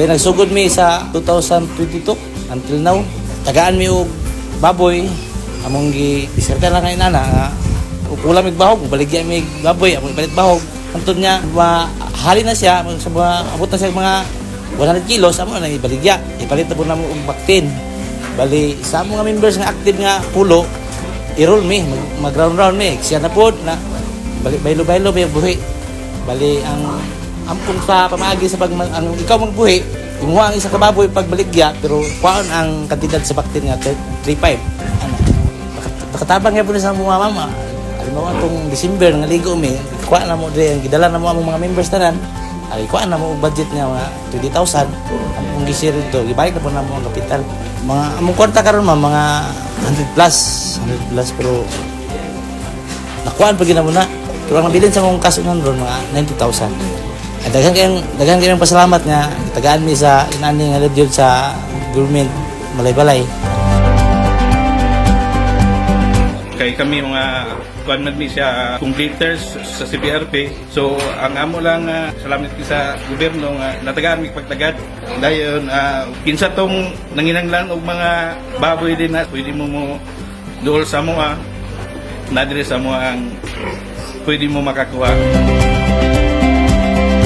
Bali nagsugod mi sa 2022 until now. Tagaan mi og baboy. Among gi diserta lang kay nana. Nga ukula mig bahog. Baligya mig baboy. Among ipalit bahog. Antod niya mahali na siya. Sa mga abot na siya mga 100 kilos. Amo na ibaligya. Ipalit na po namo og baktin. Bali sa mga members nga active nga pulo i-roll mi. Mag, mag round round mi. Siya na pod na bali baylo baylo buhi. Bali ang ampun sa pamaagi sa pag ang ikaw magbuhi imuha ang isa ka baboy pagbaligya pero kuan ang kantidad sa baktin nga 35 ano? Nakat- nakatabang nga po sa mga mama. Halimbawa itong December nga ligo mi kuha na mo di ang gidala na mo ang mga members tanan ay kuha na mo budget nga mga 20,000 ang gisir dito gibalik na po na mo ang kapital. Mga among kwarta karon ma mga 100 plus 100 plus pero nakuhaan pa gina mo na. Pero ang nabilin sa mong kaso nun ron mga 90,000 at daghan kayong daghan kayong pasalamat nga tagaan mi sa inani nga ledyod sa government malay-balay. Kay kami mga kuan man mi siya completers sa CBRP so ang amo lang ah, salamat ki sa gobyerno nga natagaan mi pagtagad. Dayon uh, kinsa tong nanginanglan og mga baboy din na pwede mo mo dool sa mo na dire sa mo ang pwede mo makakuha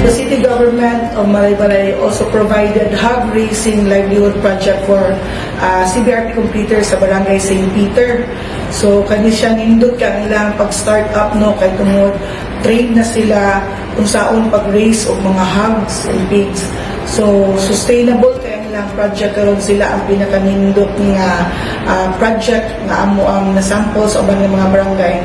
The city government of Malaybalay also provided hog raising livelihood project for uh, CBRP completers sa Barangay St. Peter. So kani siya nindot ka nilang pag-start up no kay tungod train na sila kung saon pag-raise og mga hogs and pigs. So sustainable kay nilang project karon sila ang pinakanindot nga uh, project nga amo ang nasample sa ubang nga mga barangay.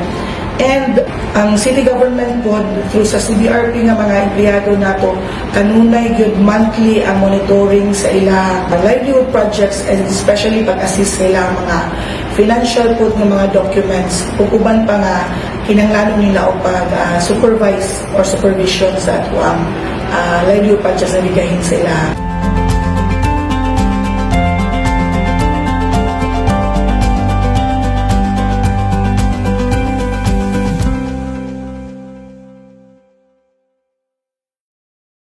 And ang city government po through sa CBRP nga mga empleyado nato kanunay gyud monthly ang monitoring sa ilang livelihood projects and especially pag-assist sa ilang mga financial po nga mga documents. Ug pa nga kinanglanon nila og pag ah, supervise or supervision sa atuang uh, livelihood projects na bigahin sa ilang